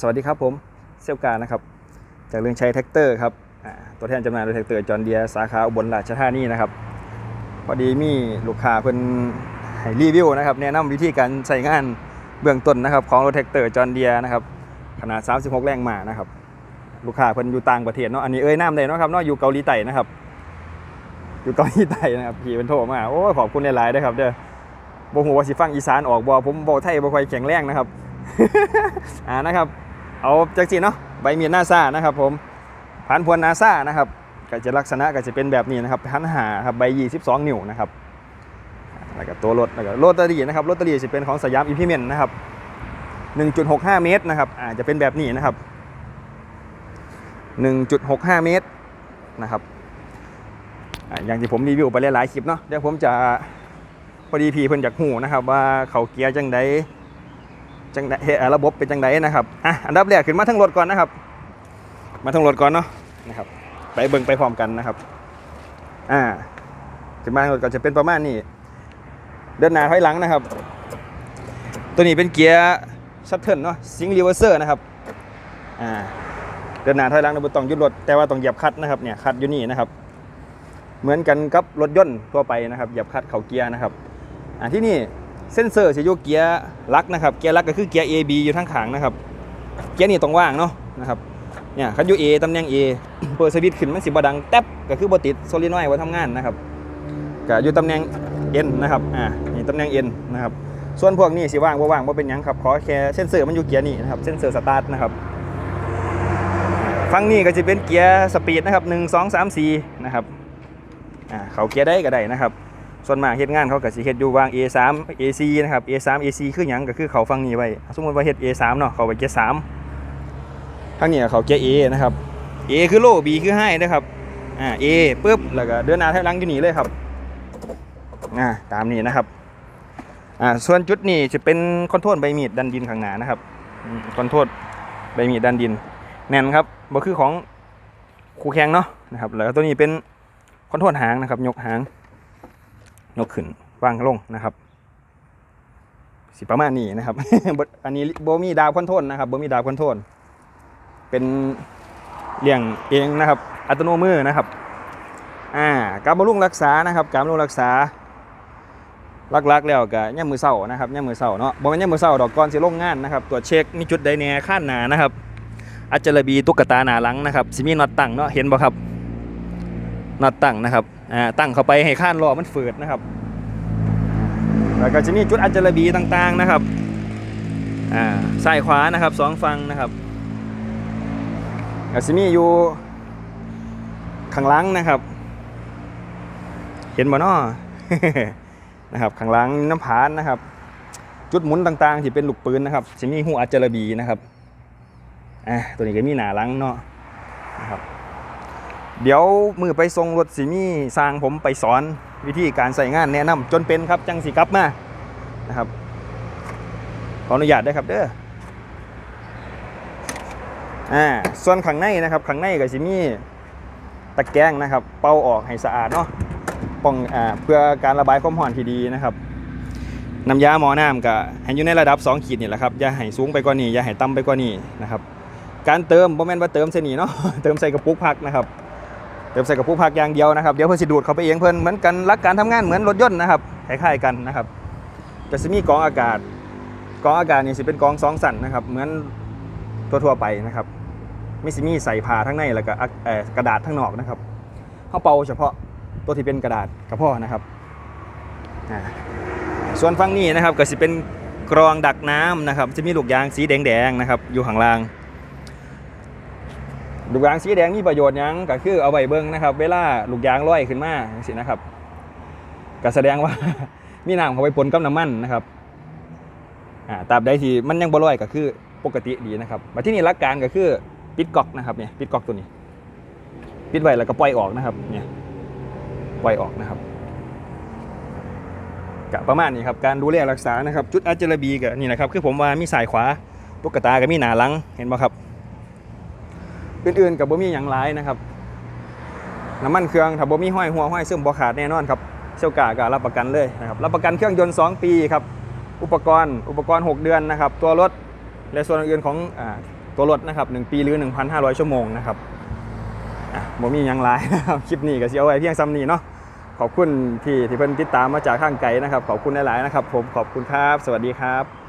สวัสดีครับผมเซลการนะครับจากเรื่องใช้แท็กเตอร์ครับตัวแทนจำหน่ายรถแท็กเตอร์จอห์นเดียสาขาอุบลราชธานีนะครับพอดีมีลูกค้าเพิ่นให้รีวิวนะครับแนะนำวิธีการใช้งานเบื้องต้นนะครับของรถแท็กเตอร์จอห์นเดียนะครับขนาด 36 แรงม้านะครับลูกค้าเพิ่นอยู่ต่างประเทศเนาะอันนี้เอ้ยน้ำเลยเนาะครับเนาะอยู่เกาหลีใต้นะครับ อยู่เกาหลีใต้นะครับพี่เป็นโทรมาโอ้ขอบคุณหลายๆนะครับเด้อบ่ฮู้ว่าสิฟังอีสานออกบ่ผมบ่ไทยบ่ค่อยแข็งแรงนะครับอ่านะครับ เอาจากสิเนาะใบมีดนาซานะครับผมผ่านพวนนาซานะครับก็จะลักษณะก็จะเป็นแบบนี้นะครับพันหาครับใบ22นิ้วนะครับแล้วก็ตัวรถแล้วก็โรตารีนะครับโรตารีจะเป็นของสยามอิมพิเมนนะครับ1.65เมตรนะครับอาจะเป็นแบบนี้นะครับ1.65เมตรนะครับอย่างที่ผมรีวิวไปหลายๆคลิปเนาะเดี๋ยวผมจะพอดีพีเพิ่นอยากหูนะครับว่าเขาเกียร์จังได จังไดเอ่อระบบเป็นจังไดนะครับอะอันดับแรกขึ้นมาทั้งรถก่อนนะครับ มาทั้งรถก่อนเนาะนะครับ ไปเบิ่งไปพร้อมกันนะครับ อ่าขึ้นมาทั้งรถก่อนจะเป็นประมาณนี้เดินหน้าถอยหลังนะครับ ตัวนี้เป็นเกียร์ชัตเทิลเนาะซิงรีเวอร์เซอร์นะครับอ่าเดินหน้าถอยหลังนะบ่ต้องยุดรถแต่ว่าต้องเหยียบคัดนะครับเนี่ยคัดอยู่นี่นะครับ เหมือนกันกับรถยนต์ทั่วไปนะครับเหยียบคัดเข่าเกียร์นะครับอ่าที่นี่ เส้นเซอร์จะอยู่เกียร์ลักนะครับ เกียร์ลักก็คือเกียร์ A B อยู่ทั้งขางนะครับ เกียร์นี่ตรงว่างเนาะนะครับ เนี่ยคันอยู่ A ตำแหน่ง A เปิดสวิตช์ขึ้นมันสิบดังแท็บก็คือบติดโซลิโนอยด์บ่ทำงานนะครับก็อยู่ตำแหน่ง N นะครับ อ่า นี่ตำแหน่ง N นะครับ ส่วนพวกนี้สิว่างบ่ว่างบ่าเป็นยังครับ ขอแค่เส้นเซอร์มันอยู่เกียร์นี่นะครับ เส้นเซอร์สตาร์ทนะครับฝั่งนี้ก็จะเป็นเกียร์สปีดนะครับ1 2 3 4นะครับ อ่า เขาเกียร์ได้ก็ได้นะครับ ส่วนมากเฮ็ดงานเขาก็สิเฮ็ดอยู่วาง A3 AC นะครับ A3 AC คือหยังก็คือเขาฟังนี้ไว้ สมมติว่าเฮ็ด A3 เนาะเขาไปเกียร์3ทางนี้เขาเกียร์ A นะครับ A คือโล B คือไฮนะครับอ่า A ปึ๊บแล้วก็เดินหน้าถอยหลังอยู่นี่เลยครับอ่าตามนี้นะครับอ่าส่วนจุดนี้จะเป็นคอนโทรลใบมีดดันดินข้างหน้านะครับคอนโทรลใบมีดดันดิน แน่นครับบ่คือของคู่แข่งเนาะนะครับแล้วตัวนี้เป็นคอนโทรลหางนะครับยกหาง ยกขึ้นวางลงนะครับ สิประมาณนี้นะครับ อันนี้โบมีดาวคอนโทรลนะครับโบมีดาวคอนโทรลเป็นเลี่ยงเองนะครับ อัตโนมือนะครับอ่าการบำรุงรักษานะครับการบำรุงรักษาลักๆแล้วก็ย่ามมือเศร้านะครับย่ามมือเศร้าเนาะบ่แม่นย่ามมือเศร้าดอกก่อนสิลงงานนะครับตรวจเช็คมีจุดใดแน่ข้านหนานะครับ อัจจระบีตุ๊กตาหนาหลังนะครับสิมีน็อตตั้งเนาะเห็นบ่ครับ น็อตตั้งนะครับอ่าตั้งเข้าไปให้ข้านล้อมันฝืดนะครับ แล้วก็จะมีจุดอัจจระบีต่างๆนะครับอ่าซ้ายขวานะครับสองฝั่งนะครับก็จะมีอยู่ข้างหลังนะครับ เห็นบ่เนาะนะครับข้างหลังน้ำผานนะครับ จุดหมุนต่างๆ ที่เป็นลูกปืนนะครับจะมีหูอัจจระบีนะครับอ่าตัวนี้ก็มีหนาลังเนาะนะครับ เดี๋ยวมือไปทรงรถสีมีสร้างผมไปสอนวิธีการใส่งานแนะนำจนเป็นครับจังสีกลับมานะครับ ขออนุญาตได้ครับเด้ออ่าส่วนข้างในนะครับข้างในก็สิมีตะแกรงนะครับ เป่าออกให้สะอาดเนาะป้องอ่าเพื่อการระบายความร้อนที่ดีนะครับน้ำยาหมอน้ำก็ให้อยู่ในระดับ 2 ขีดนี่แหละครับอย่าให้สูงไปกว่านี้อย่าให้ต่ำไปกว่านี้นะครับ การเติมบ่แม่นว่าเติมใส่นี่เนาะเติมใส่กระปุกพักนะครับ เติมใส่กับผู้พักอย่างเดียวนะครับ เดี๋ยวเพื่อนสิดูดเขาไปเองเพื่อนเหมือนกันรักการทำงานเหมือนรถยนต์นะครับคล้ายๆกันนะครับจะมีกองอากาศกองอากาศนี่สิเป็นกองสองสันนะครับ เหมือนทั่วๆไปนะครับไม่สิมีใส่ผ้าทั้งในแล้วก็กระดาษทั้งนอกนะครับเขาเป่าเฉพาะตัวที่เป็นกระดาษกระเพาะนะครับส่วนฝั่งนี้นะครับก็สิเป็นกรองดักน้ำนะครับ จะมีลูกยางสีแดงๆนะครับ อยู่ข้างล่าง ลูกยางสีแดงมีประโยชน์ยังก็คือเอาไว้เบิ่งนะครับ เวลาลูกยางลอยขึ้นมาจังซี่นะครับก็แสดงว่ามีน้ำเขาไปปนกับน้ำมันนะครับอ่าตราบใดที่มันยังบ่ลอยก็คือปกติดีนะครับมาที่นี่หลักการก็คือปิดก๊อกนะครับเนี่ยปิดก๊อกตัวนี้ ปิดไว้แล้วก็ปล่อยออกนะครับเนี่ยปล่อยออกนะครับกะประมาณนี้ครับการดูแลรักษานะครับ จุดอัจจระบีก็นี่นะครับ คือผมว่ามีสายขวาตุ๊กตาก็มีหนาหลังเห็นไหมครับ อื่นๆกับบ่มีอย่างไรนะครับน้ำมันเครื่องถ้าบ่มีห้อยหัวห้อยซึมบ่ขาดแน่นอนครับเชี่ยวกาก็รับประกันเลยนะครับรับประกันเครื่องยนต์ 2 ปีครับอุปกรณ์อุปกรณ์ 6 เดือนนะครับ ตัวรถและส่วนอื่นของอตัวรถนะครับ 1 ปีหรือ 1,500 ชั่วโมงนะครับอะมมีหยังหลายนะครับคลิปนี้ก็สิเอาไว้เพียงซ้ำนี้เนาะขอบคุณที่ที่เพิ่นติดตามมาจากข้างไกลนะครับ ขอบคุณหลายๆนะครับ ผมขอบคุณครับ สวัสดีครับ